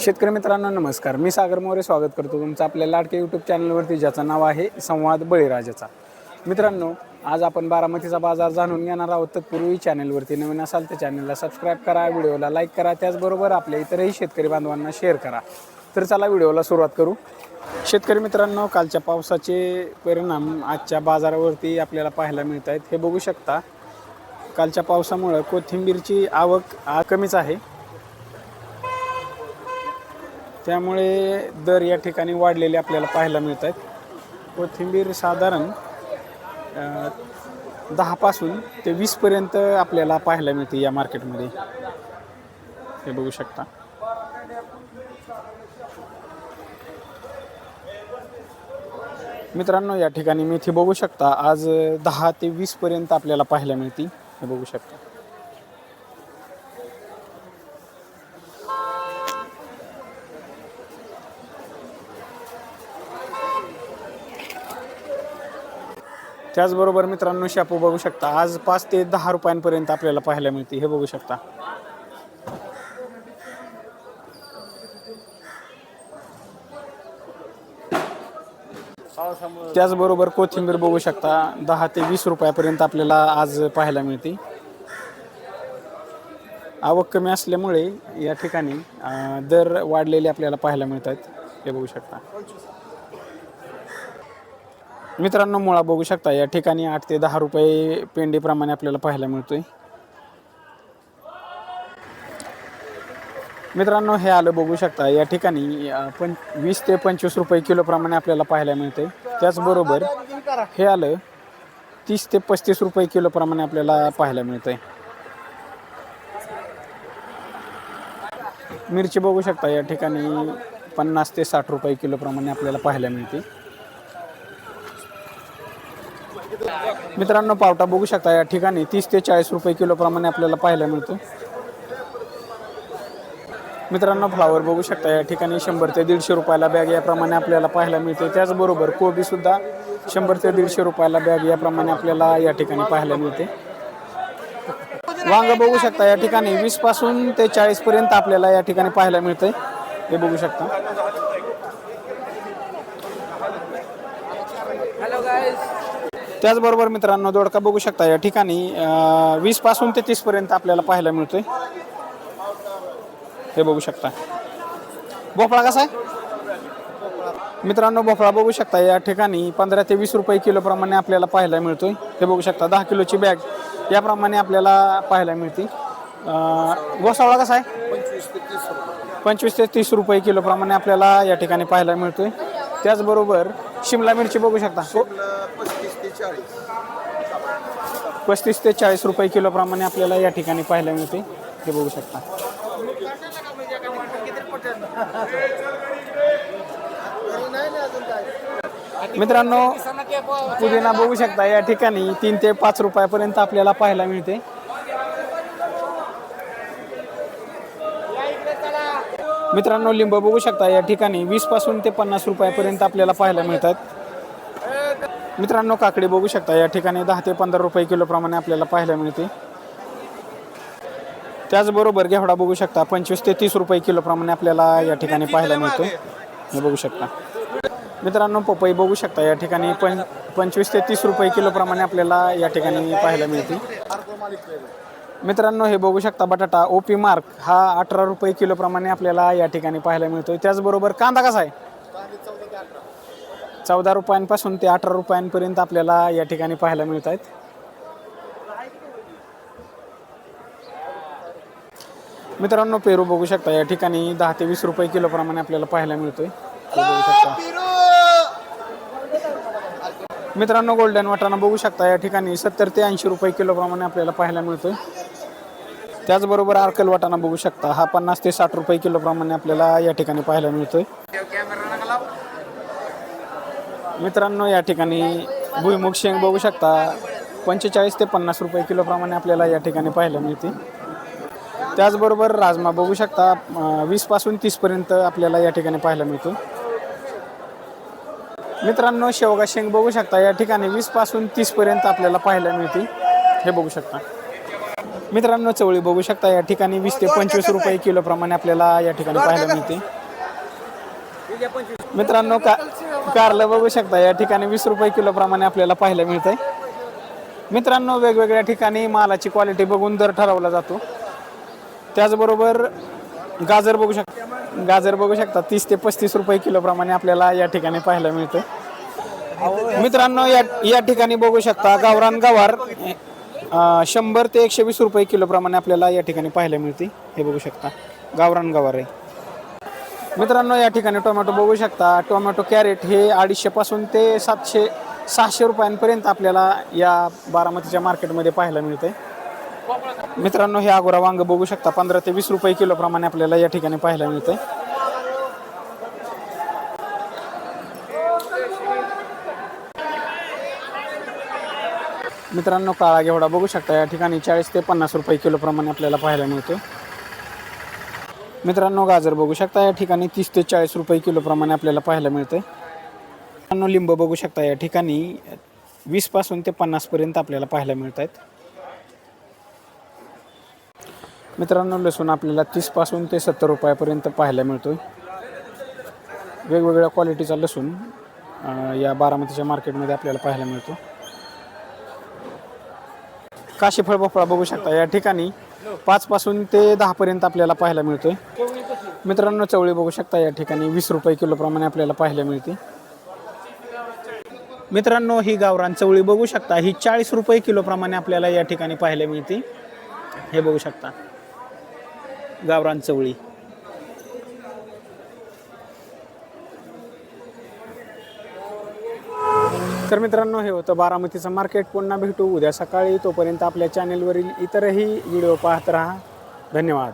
शेतकरी मित्रांनो नमस्कार. मी सागर मोरे स्वागत करतो तुमचं आपल्या लाडके यूट्यूब चॅनलवरती ज्याचं नाव आहे संवाद बळीराजाचा. मित्रांनो आज आपण बारामतीचा बाजार जाणून घेणार आहोत. तत्पूर्वी चॅनलवरती नवीन असाल तर चॅनलला सबस्क्राईब करा व्हिडिओला लाईक करा त्याचबरोबर आपल्या इतरही शेतकरी बांधवांना शेअर करा. तर चला व्हिडिओला सुरुवात करू. शेतकरी मित्रांनो कालच्या पावसाचे परिणाम आजच्या बाजारावरती आपल्याला पाहायला मिळत आहेत हे बघू शकता कालच्या पावसामुळं कोथिंबीरची आवक कमीच आहे. त्यामुळे दर या ठिकाणी वाढलेले आपल्याला पाहायला मिळत आहेत कोथिंबीर साधारण दहापासून ते वीसपर्यंत आपल्याला पाहायला मिळते या मार्केटमध्ये. हे बघू शकता. मित्रांनो या ठिकाणी मेथी बघू शकता. आज दहा ते वीसपर्यंत आपल्याला पाहायला मिळते. हे बघू शकता. त्याचबरोबर मित्रांनो शापू बघू शकता आज पाच ते दहा रुपयांपर्यंत आपल्याला पाहायला मिळते हे बघू शकता. त्याचबरोबर कोथिंबीर बघू शकता दहा ते वीस रुपयापर्यंत आपल्याला आज पाहायला मिळते. आवक कमी असल्यामुळे या ठिकाणी दर वाढलेले आपल्याला पाहायला मिळतात हे बघू शकता. मित्रांनो मुळा बघू शकता या ठिकाणी आठ ते दहा रुपये पेंडीप्रमाणे आपल्याला पाहायला मिळतोय. मित्रांनो हे आलं बघू शकता या ठिकाणी पण वीस ते पंचवीस रुपये किलोप्रमाणे आपल्याला पाहायला मिळते त्याचबरोबर हे आलं तीस ते पस्तीस रुपये किलोप्रमाणे आपल्याला पाहायला मिळते मिरची बघू शकता या ठिकाणी पन्नास ते साठ रुपये किलोप्रमाणे आपल्याला पाहायला मिळते मित्रांनो पावटा बघू शकता या ठिकाणी. तीस ते चाळीस रुपये किलोप्रमाणे आपल्याला पाहायला मिळतो मित्रांनो फ्लावर बघू शकता या ठिकाणी. शंभर ते दीडशे रुपयाला बॅग याप्रमाणे आपल्याला पाहायला मिळते त्याचबरोबर कोबीसुद्धा शंभर ते दीडशे रुपयाला बॅग याप्रमाणे आपल्याला या ठिकाणी पाहायला मिळते वांग बघू शकता या ठिकाणी. वीसपासून ते चाळीस पर्यंत आपल्याला या ठिकाणी पाहायला मिळते हे बघू शकता. त्याचबरोबर मित्रांनो दोडका बघू शकता या ठिकाणी वीसपासून ते तीस पर्यंत आपल्याला पाहायला मिळतोय. हे बघू शकता. भोपळा कसा आहे? मित्रांनो भोपळा बघू शकता या ठिकाणी पंधरा ते वीस रुपये किलोप्रमाणे आपल्याला पाहायला मिळतोय. हे बघू शकता दहा किलोची बॅग याप्रमाणे आपल्याला पाहायला मिळते गोसावळा कसा आहे? पंचवीस ते तीस रुपये. किलोप्रमाणे आपल्याला या ठिकाणी पाहायला मिळतोय. त्याचबरोबर शिमला मिरची बघू शकता. पस्तीस ते चाळीस. पस्तीस ते चाळीस रुपये किलोप्रमाणे आपल्याला या ठिकाणी पाहायला मिळते. हे बघू शकता. मित्रांनो पुदिना बघू शकता या ठिकाणी तीन ते पाच रुपयापर्यंत आपल्याला पाहायला मिळते. मित्रांनो लिंब बघू शकता या ठिकाणी वीसपासून ते पन्नास रुपयापर्यंत आपल्याला पाहायला मिळतात. मित्रांनो काकडी बघू शकता या ठिकाणी दहा ते पंधरा रुपये किलोप्रमाणे आपल्याला पाहायला मिळते. त्याचबरोबर घेवडा बघू शकता पंचवीस ते तीस रुपये किलोप्रमाणे आपल्याला या ठिकाणी पाहायला मिळतो. हे बघू शकता. मित्रांनो पपई बघू शकता या ठिकाणी पंचवीस ते तीस रुपये किलोप्रमाणे आपल्याला या ठिकाणी पाहायला मिळते. मित्रांनो हे बघू शकता बटाटा ओपी मार्क हा अठरा रुपये किलोप्रमाणे आपल्याला या ठिकाणी पाहायला मिळतो त्याचबरोबर कांदा कसा आहे? चौदा रुपयांपासून ते अठरा रुपयांपर्यंत आपल्याला या ठिकाणी पाहायला मिळत आहेत मित्रांनो पेरू बघू शकता या ठिकाणी दहा ते वीस रुपये किलोप्रमाणे आपल्याला पाहायला मिळतोय. बघू शकता. मित्रांनो गोल्डन वाटाणा बघू शकता या ठिकाणी सत्तर ते ऐंशी रुपये किलोप्रमाणे आपल्याला पाहायला मिळतोय. त्याचबरोबर आर्कल वाटाणा बघू शकता. हा पन्नास ते साठ रुपये किलोप्रमाणे आपल्याला या ठिकाणी पाहायला मिळतोय. मित्रांनो या ठिकाणी भुईमुग शेंग बघू शकता. पंचेचाळीस ते पन्नास रुपये किलोप्रमाणे आपल्याला या ठिकाणी पाहायला मिळते. त्याचबरोबर राजमा बघू शकता. वीसपासून तीसपर्यंत आपल्याला या ठिकाणी पाहायला मिळतो. मित्रांनो शेवगा शेंग बघू शकता. या ठिकाणी वीसपासून तीसपर्यंत आपल्याला पाहायला मिळते. हे बघू शकता. मित्रांनो चवळी बघू शकता या ठिकाणी वीस ते पंचवीस रुपये किलो प्रमाणे आपल्याला या ठिकाणी पाहायला मिळते मित्रांनो का कारलं बघू शकता या ठिकाणी वीस रुपये किलो प्रमाणे आपल्याला पाहायला मिळतंय. मित्रांनो वेगवेगळ्या ठिकाणी मालाची क्वालिटी बघून दर ठरवला जातो. त्याचबरोबर गाजर बघू शकता गाजर बघू शकता तीस ते पस्तीस रुपये किलो प्रमाणे आपल्याला या ठिकाणी पाहायला मिळतं मित्रांनो या या ठिकाणी बघू शकता गावरान गवार शंभर ते एकशे वीस रुपये किलोप्रमाणे आपल्याला या ठिकाणी पाहायला मिळते. हे बघू शकता. गावरान गवार आहे. मित्रांनो या ठिकाणी टोमॅटो बघू शकता. टोमॅटो कॅरेट हे अडीचशेपासून ते सातशे सहाशे रुपयांपर्यंत आपल्याला या बारामतीच्या मार्केटमध्ये पाहायला मिळते. मित्रांनो हे अगोरा वांग बघू शकता. पंधरा ते वीस रुपये किलोप्रमाणे आपल्याला या ठिकाणी पाहायला मिळते. मित्रांनो काळा घेवडा बघू शकता या ठिकाणी चाळीस ते पन्नास रुपये किलोप्रमाणे आपल्याला पाहायला मिळतो मित्रांनो गाजर बघू शकता या ठिकाणी तीस ते चाळीस रुपये किलोप्रमाणे आपल्याला पाहायला मिळते मित्रांनो लिंब बघू शकता या ठिकाणी वीसपासून ते पन्नासपर्यंत आपल्याला पाहायला मिळत आहेत मित्रांनो लसूण आपल्याला तीसपासून ते सत्तर रुपयापर्यंत पाहायला मिळतो वेगवेगळ्या क्वालिटीचा लसूण या बारामतीच्या मार्केटमध्ये आपल्याला पाहायला मिळतो काशीफळ भोपळा बघू शकता. या ठिकाणी पाचपासून ते दहापर्यंत आपल्याला पाहायला मिळतो मित्रांनो चवळी बघू शकता. या ठिकाणी वीस रुपये किलोप्रमाणे आपल्याला पाहायला मिळते. मित्रांनो ही गावरान चवळी बघू शकता. ही चाळीस रुपये किलोप्रमाणे आपल्याला या ठिकाणी पाहायला मिळते. हे बघू शकता. गावरान चवळी. तर मित्रांनो हे होतं बारामतीचं मार्केट. पुन्हा भेटू. उद्या सकाळी तोपर्यंत आपल्या चॅनेलवरील इतरही व्हिडिओ पाहत राहा. धन्यवाद.